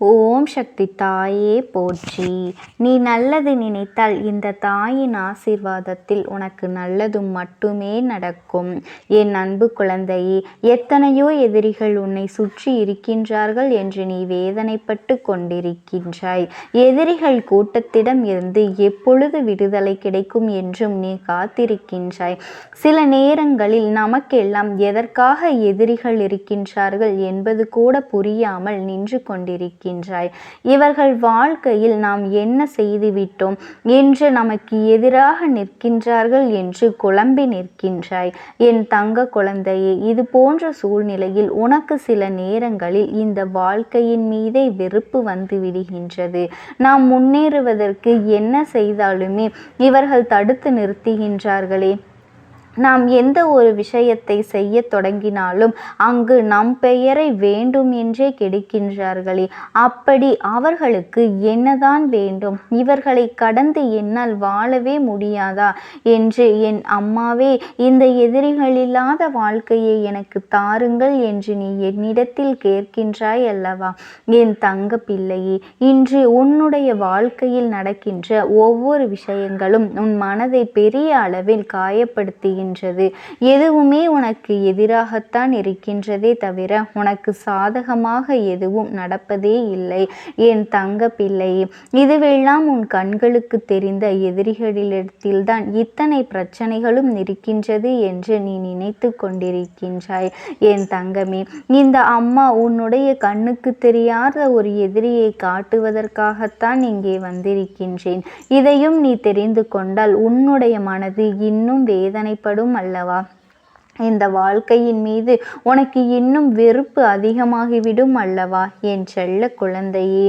ஓம் சக்தி தாயே போற்றி. நீ நல்லது நினைத்தால் இந்த தாயின் ஆசீர்வாதத்தில் உனக்கு நல்லதும் மட்டுமே நடக்கும். என் அன்பு குழந்தையே எத்தனையோ எதிரிகள் உன்னை சுற்றி இருக்கின்றார்கள் என்று நீ வேதனைப்பட்டு கொண்டிருக்கின்றாய். எதிரிகள் கூட்டத்திடம் இருந்து எப்பொழுது விடுதலை கிடைக்கும் என்றும் நீ காத்திருக்கின்றாய். சில நேரங்களில் நமக்கெல்லாம் எதற்காக எதிரிகள் இருக்கின்றார்கள் என்பது கூட புரியாமல் நின்று கொண்டிருக்கின்றாய் இருக்கின்றாய் இவர்கள் வாழ்க்கையில் நாம் என்ன செய்துவிட்டோம்? என்று நமக்கு எதிராக நிற்கின்றார்கள் என்று குழம்பி நிற்கின்றாய். என் தங்க குழந்தையே இது போன்ற சூழ்நிலையில் உனக்கு சில நேரங்களில் இந்த வாழ்க்கையின் மீதே வெறுப்பு வந்து விடுகின்றது. நாம் முன்னேறுவதற்கு என்ன செய்தாலுமே இவர்கள் தடுத்து நிறுத்துகின்றார்களே. நாம் எந்த ஒரு விஷயத்தை செய்ய தொடங்கினாலும் அங்கு நம் பெயரை வேண்டும் என்றே கெடுக்கின்றார்களே. அப்படி அவர்களுக்கு என்னதான் வேண்டும்? இவர்களை கடந்து என்னால் வாழவே முடியாதா? என்று என் அம்மாவே இந்த எதிரிகளில்லாத வாழ்க்கையை எனக்கு தாருங்கள் என்று நீ என்னிடத்தில் கேட்கின்றாய் அல்லவா? என் தங்க பிள்ளையே இன்று உன்னுடைய வாழ்க்கையில் நடக்கின்ற ஒவ்வொரு விஷயங்களும் உன் மனதை பெரிய அளவில் காயப்படுத்துகின்றன. இருக்கின்றது. எதுவுமே உனக்கு எதிராகத்தான் இருக்கின்றதே தவிர உனக்கு சாதகமாக எதுவும் நடப்பதே இல்லை. என் தங்க பிள்ளையே இதுவெல்லாம் உன் கண்களுக்கு தெரிந்த எதிரிகளிடத்தில்தான் இத்தனை பிரச்சனைகளும் இருக்கின்றது என்று நீ நினைத்து கொண்டிருக்கின்றாய். என் தங்கமே இந்த அம்மா உன்னுடைய கண்ணுக்கு தெரியாத ஒரு எதிரியை காட்டுவதற்காகத்தான் இங்கே வந்திருக்கின்றேன். இதையும் நீ தெரிந்து கொண்டால் உன்னுடைய மனது இன்னும் வேதனைப்படும். ஏற்படும் அல்லவா? இந்த வாழ்க்கையின் மீது உனக்கு இன்னும் வெறுப்பு அதிகமாகிவிடும் அல்லவா? என் செல்ல குழந்தையே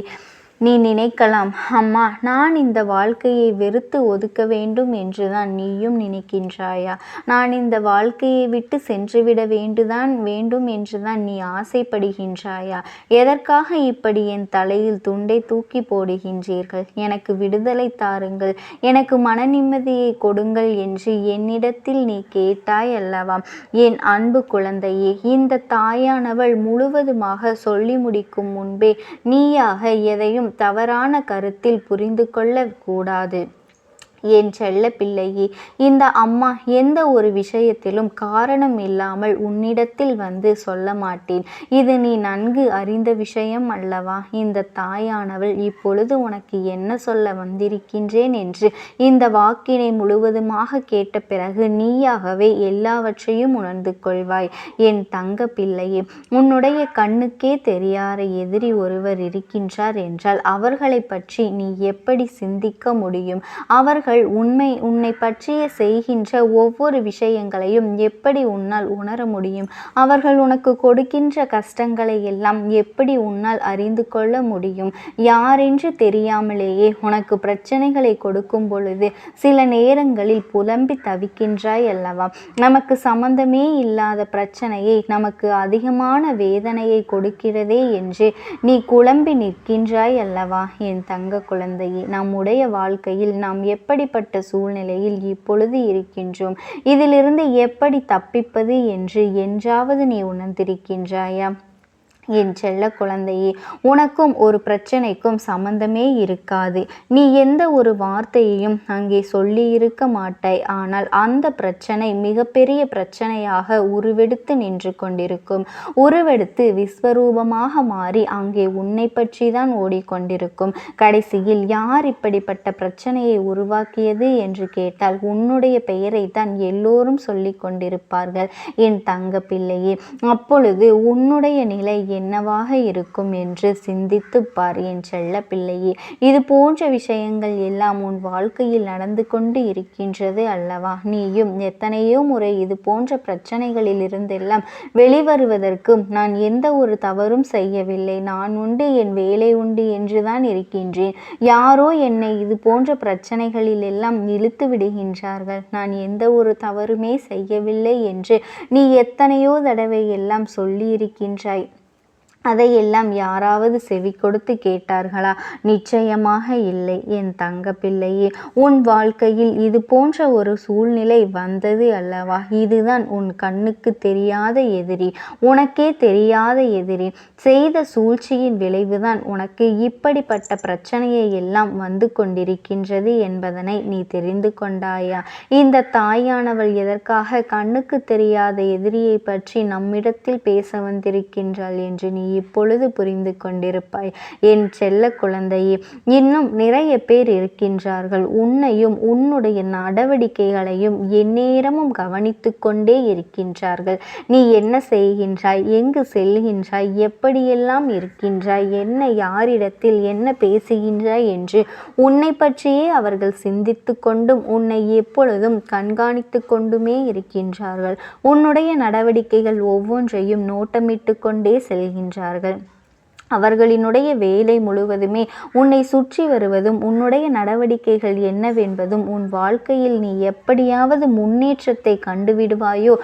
நீ நினைக்கலாம். அம்மா நான் இந்த வாழ்க்கையை வெறுத்து ஒதுக்க வேண்டும் என்றுதான் நீயும் நினைக்கின்றாயா? நான் இந்த வாழ்க்கையை விட்டு சென்றுவிட வேண்டுதான் வேண்டும் என்றுதான் நீ ஆசைப்படுகின்றாயா? எதற்காக இப்படி என் தலையில் துண்டை தூக்கி போடுகின்றீர்கள்? எனக்கு விடுதலை தாருங்கள். எனக்கு மன நிம்மதியை கொடுங்கள் என்று என்னிடத்தில் நீ கேட்டாய் அல்லவா? என் அன்பு குழந்தையே இந்த தாயானவள் முழுவதுமாக சொல்லி முடிக்கும் முன்பே நீயாக எதையும் தவறான கருத்தில் புரிந்து கொள்ளக்கூடாது என் செல்ல பிள்ளையே இந்த அம்மா எந்த ஒரு விஷயத்திலும் காரணம் இல்லாமல் உன்னிடத்தில் வந்து சொல்ல மாட்டேன். இது நீ நன்கு அறிந்த விஷயம் அல்லவா? இந்த தாயானவள் இப்பொழுது உனக்கு என்ன சொல்ல வந்திருக்கின்றேன் என்று இந்த வாக்கினை முழுவதுமாக கேட்ட பிறகு நீயாகவே எல்லாவற்றையும் உணர்ந்து கொள்வாய். என் தங்க பிள்ளையே உன்னுடைய கண்ணுக்கே தெரியாத எதிரி ஒருவர் இருக்கின்றார் என்றால் அவர்களை பற்றி நீ எப்படி சிந்திக்க முடியும்? அவர்கள் அவர்கள் உண்மை உன்னை பற்றிய செய்கின்ற ஒவ்வொரு விஷயங்களையும் எப்படி உன்னால் உணர முடியும்? அவர்கள் உனக்கு கொடுக்கின்ற கஷ்டங்களை எல்லாம் எப்படி உன்னால் அறிந்து கொள்ள முடியும்? யாரென்று தெரியாமலேயே உனக்கு பிரச்சனைகளை கொடுக்கும் பொழுது சில நேரங்களில் புலம்பி தவிக்கின்றாய் அல்லவா? நமக்கு சம்பந்தமே இல்லாத பிரச்சனையை நமக்கு அதிகமான வேதனையை கொடுக்கிறதே என்று நீ குழம்பி நிற்கின்றாய் அல்லவா? என் தங்க குழந்தையே நம்முடைய வாழ்க்கையில் நாம் எப்படி எப்படிப்பட்ட சூழ்நிலையில் இப்பொழுது இருக்கின்றோம். இதிலிருந்து எப்படி தப்பிப்பது என்று என்றாவது நீ உணர்ந்திருக்கின்றாயா? என் செல்ல குழந்தையே உனக்கும் ஒரு பிரச்சனைக்கும் சம்பந்தமே இருக்காது. நீ எந்த ஒரு வார்த்தையையும் அங்கே சொல்லி இருக்க மாட்டாய். ஆனால் அந்த பிரச்சனை மிகப்பெரிய பிரச்சனையாக உருவெடுத்து நின்று கொண்டிருக்கும். உருவெடுத்து விஸ்வரூபமாக மாறி அங்கே உன்னை பற்றி தான் ஓடிக்கொண்டிருக்கும். கடைசியில் யார் இப்படிப்பட்ட பிரச்சனையை உருவாக்கியது என்று கேட்டால் உன்னுடைய பெயரை தான் எல்லோரும் சொல்லி கொண்டிருப்பார்கள் என் தங்க பிள்ளையே அப்பொழுது உன்னுடைய நிலை என்னவாக இருக்கும் என்று சிந்தித்து பார் என் செல்ல பிள்ளையே இது போன்ற விஷயங்கள் எல்லாம் உன் வாழ்க்கையில் நடந்து கொண்டு இருக்கின்றது அல்லவா? நீயும் எத்தனையோ முறை இது போன்ற பிரச்சனைகளில் இருந்தெல்லாம் வெளிவருவதற்கு நான் எந்த ஒரு தவறும் செய்யவில்லை. நான் உண்டு என் வேலை உண்டு என்றுதான் இருக்கின்றேன். யாரோ என்னை இது போன்ற பிரச்சனைகளில் எல்லாம் இழுத்து விடுகின்றார்கள். நான் எந்த ஒரு தவறுமே செய்யவில்லை என்று நீ எத்தனையோ தடவை எல்லாம் சொல்லியிருக்கின்றாய். அதையெல்லாம் யாராவது செவி கொடுத்து கேட்டார்களா? நிச்சயமாக இல்லை. என் தங்க பிள்ளையே உன் வாழ்க்கையில் இது போன்ற ஒரு சூழ்நிலை வந்தது அல்லவா? இதுதான் உன் கண்ணுக்கு தெரியாத எதிரி. உனக்கே தெரியாத எதிரி. செய்த சூழ்ச்சியின் விளைவுதான் உனக்கு இப்படிப்பட்ட பிரச்சனையை எல்லாம் வந்து கொண்டிருக்கின்றது என்பதனை நீ தெரிந்து கொண்டாயா? இந்த தாயானவள் எதற்காக கண்ணுக்கு தெரியாத எதிரியை பற்றி நம்மிடத்தில் பேச வந்திருக்கின்றாள் என்று நீ இப்பொழுது புரிந்து கொண்டிருப்பாய். என் செல்ல குழந்தையே இன்னும் நிறைய பேர் இருக்கின்றார்கள். உன்னையும் உன்னுடைய நடவடிக்கைகளையும் எந்நேரமும் கவனித்து கொண்டே இருக்கின்றார்கள். நீ என்ன செய்கின்றாய்? எங்கு செல்கின்றாய்? எப்படியெல்லாம் இருக்கின்றாய்? என்ன யாரிடத்தில் என்ன பேசுகின்றாய் என்று உன்னை பற்றியே அவர்கள் சிந்தித்து கொண்டும் உன்னை எப்பொழுதும் கண்காணித்து கொண்டுமே இருக்கின்றார்கள். உன்னுடைய நடவடிக்கைகள் ஒவ்வொன்றையும் நோட்டமிட்டு கொண்டே செல்கின்றார்கள் அவர்களினுடைய வேலை முழுவதுமே உன்னை சுற்றி வருவதும் உன்னுடைய நடவடிக்கைகள் என்னவென்பதும் உன் வாழ்க்கையில் நீ எப்படியாவது முன்னேற்றத்தை கண்டுவிடுவாயோ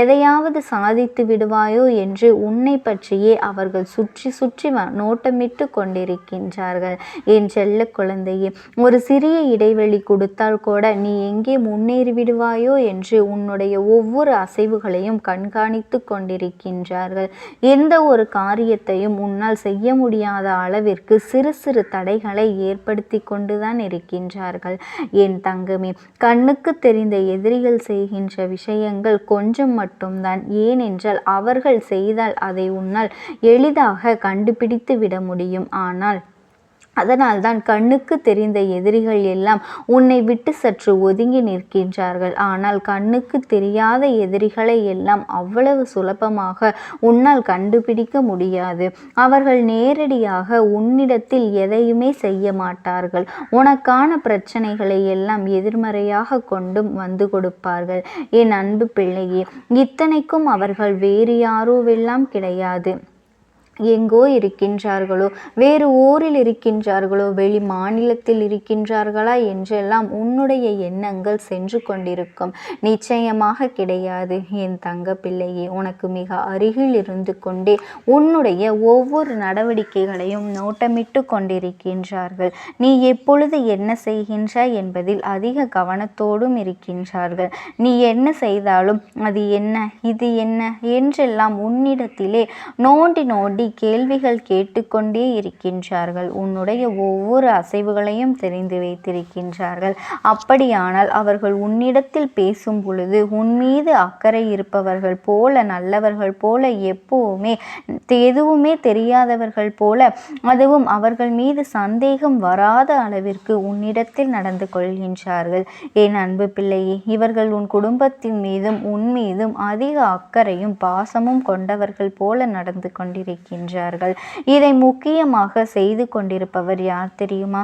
எதையாவது சாதித்து விடுவாயோ என்று உன்னை பற்றியே அவர்கள் சுற்றி சுற்றி நோட்டமிட்டு கொண்டிருக்கின்றார்கள். என் செல்ல குழந்தையே ஒரு சிறிய இடைவெளி கொடுத்தால் கூட நீ எங்கே முன்னேறி விடுவாயோ என்று உன்னுடைய ஒவ்வொரு அசைவுகளையும் கண்காணித்து கொண்டிருக்கின்றார்கள். எந்த ஒரு காரியத்தையும் உன்னால் செய்ய செய்ய முடியாத அளவிற்கு சிறு சிறு தடைகளை ஏற்படுத்தி கொண்டுதான் இருக்கின்றார்கள். என் தங்கமே கண்ணுக்கு தெரிந்த எதிரிகள் செய்கின்ற விஷயங்கள் கொஞ்சம் மட்டும்தான். ஏனென்றால் அவர்கள் செய்தால் அதை உன்னால் எளிதாக கண்டுபிடித்து விட முடியும். ஆனால் அதனால்தான் கண்ணுக்கு தெரிந்த எதிரிகள் எல்லாம் உன்னை விட்டு சற்று ஒதுங்கி நிற்கின்றார்கள். ஆனால் கண்ணுக்கு தெரியாத எதிரிகளை எல்லாம் அவ்வளவு சுலபமாக உன்னால் கண்டுபிடிக்க முடியாது. அவர்கள் நேரடியாக உன்னிடத்தில் எதையுமே செய்ய மாட்டார்கள். உனக்கான பிரச்சனைகளை எல்லாம் எதிர்மறையாக கொண்டும் வந்து கொடுப்பார்கள். என் அன்பு பிள்ளையே இத்தனைக்கும் அவர்கள் வேறு யாரோவெல்லாம் கிடையாது. எங்கோ இருக்கின்றார்களோ வேறு ஊரில் இருக்கின்றார்களோ வெளி மாநிலத்தில் இருக்கின்றார்களா என்றெல்லாம் உன்னுடைய எண்ணங்கள் சென்று கொண்டிருக்கும். நிச்சயமாக கிடையாது. என் தங்க பிள்ளையே உனக்கு மிக அருகில் இருந்து கொண்டே உன்னுடைய ஒவ்வொரு நடவடிக்கைகளையும் நோட்டமிட்டு கொண்டிருக்கின்றார்கள். நீ எப்பொழுது என்ன செய்கின்றாய் என்பதில் அதிக கவனத்தோடும் இருக்கின்றார்கள். நீ என்ன செய்தாலும் அது என்ன இது என்ன என்றெல்லாம் உன்னிடத்திலே நோண்டி நோண்டி இப்படி கேள்விகள் கேட்டுக்கொண்டே இருக்கின்றார்கள். உன்னுடைய ஒவ்வொரு அசைவுகளையும் தெரிந்து வைத்திருக்கின்றார்கள். அப்படியானால் அவர்கள் உன்னிடத்தில் பேசும் பொழுது உன் மீது அக்கறை இருப்பவர்கள் போல நல்லவர்கள் போல எப்போவுமே எதுவுமே தெரியாதவர்கள் போல அதுவும் அவர்கள் மீது சந்தேகம் வராத அளவிற்கு உன்னிடத்தில் நடந்து கொள்கின்றார்கள். என் அன்பு பிள்ளையே இவர்கள் உன் குடும்பத்தின் மீதும் உன் மீதும் அதிக அக்கறையும் பாசமும் கொண்டவர்கள் போல நடந்து கொண்டிருக்கின்றனர். இருக்கின்றார்கள் இதை முக்கியமாக செய்து கொண்டிருப்பவர் யார் தெரியுமா?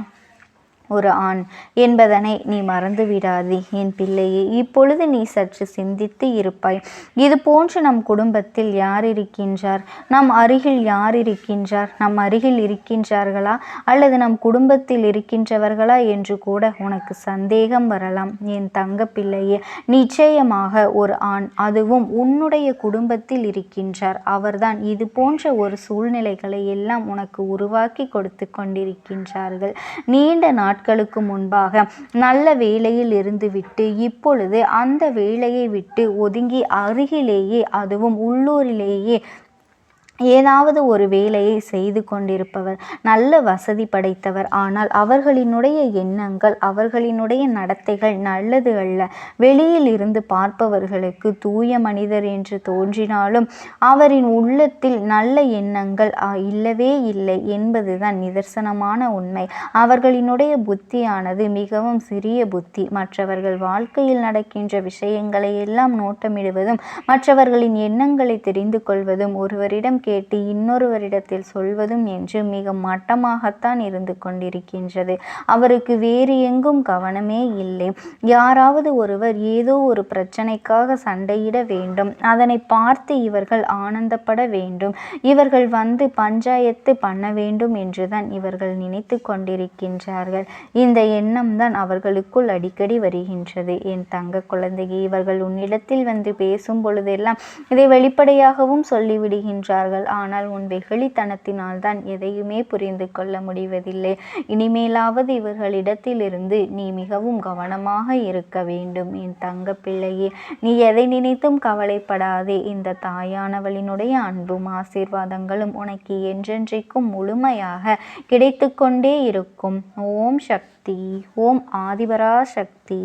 ஒரு ஆண் என்பதனை நீ மறந்துவிடாதே. என் பிள்ளையே இப்பொழுது நீ சற்று சிந்தித்து இருப்பாய். இது போன்று நம் குடும்பத்தில் யார் இருக்கின்றார்? நம் அருகில் யார் இருக்கின்றார்? நம் அருகில் இருக்கின்றார்களா? அல்லது நம் குடும்பத்தில் இருக்கின்றவர்களா என்று கூட உனக்கு சந்தேகம் வரலாம். என் தங்க பிள்ளையே நிச்சயமாக ஒரு ஆண் அதுவும் உன்னுடைய குடும்பத்தில் இருக்கின்றார். அவர்தான் இது போன்ற ஒரு சூழ்நிலைகளை எல்லாம் உனக்கு உருவாக்கி கொடுத்து கொண்டிருக்கின்றார்கள். நீண்ட நாட்கள் நாட்களுக்கு முன்பாக நல்ல வேலையில் இருந்துவிட்டு இப்பொழுது அந்த வேலையை விட்டு ஒதுங்கி அருகிலேயே அதுவும் உள்ளூரிலேயே ஏதாவது ஒரு வேலையை செய்து கொண்டிருப்பவர் நல்ல வசதி படைத்தவர். ஆனால் அவர்களினுடைய எண்ணங்கள் அவர்களினுடைய நடத்தைகள் நல்லது அல்ல. வெளியில் இருந்து பார்ப்பவர்களுக்கு தூய மனிதர் என்று தோன்றினாலும் அவரின் உள்ளத்தில் நல்ல எண்ணங்கள் இல்லவே இல்லை என்பதுதான் நிதர்சனமான உண்மை. அவர்களினுடைய புத்தியானது மிகவும் சிறிய புத்தி. மற்றவர்கள் வாழ்க்கையில் நடக்கின்ற விஷயங்களை எல்லாம் நோட்டமிடுவதும் மற்றவர்களின் எண்ணங்களை தெரிந்து கொள்வதும் ஒருவரிடம் கேட்டு இன்னொருவரிடத்தில் சொல்வதும் என்று மிக மட்டமாகத்தான் இருந்து கொண்டிருக்கின்றது. அவருக்கு வேறு எங்கும் கவனமே இல்லை. யாராவது ஒருவர் ஏதோ ஒரு பிரச்சனைக்காக சண்டையிட வேண்டும். அதனை பார்த்து இவர்கள் ஆனந்தப்பட வேண்டும். இவர்கள் வந்து பஞ்சாயத்து பண்ண வேண்டும் என்றுதான் இவர்கள் நினைத்து கொண்டிருக்கின்றார்கள். இந்த எண்ணம் தான் அவர்களுக்குள் அடிக்கடி வருகின்றது. என் தங்க குழந்தையை இவர்கள் உன்னிடத்தில் வந்து பேசும் பொழுதெல்லாம் இதை வெளிப்படையாகவும் சொல்லிவிடுகின்றார்கள். இருக்கிறார்கள் ஆனால் உன் வெகுளித்தனத்தினால் தான் எதையுமே புரிந்து கொள்ள முடிவதில்லை. இனிமேலாவது இவர்களிடத்திலிருந்து நீ மிகவும் கவனமாக இருக்க வேண்டும். என் தங்க பிள்ளையே நீ எதை நினைத்தும் கவலைப்படாதே. இந்த தாயானவளினுடைய அன்பும் ஆசீர்வாதங்களும் உனக்கு என்றென்றைக்கும் முழுமையாக கிடைத்து கொண்டே இருக்கும். ஓம் சக்தி ஓம் ஆதிபரா சக்தி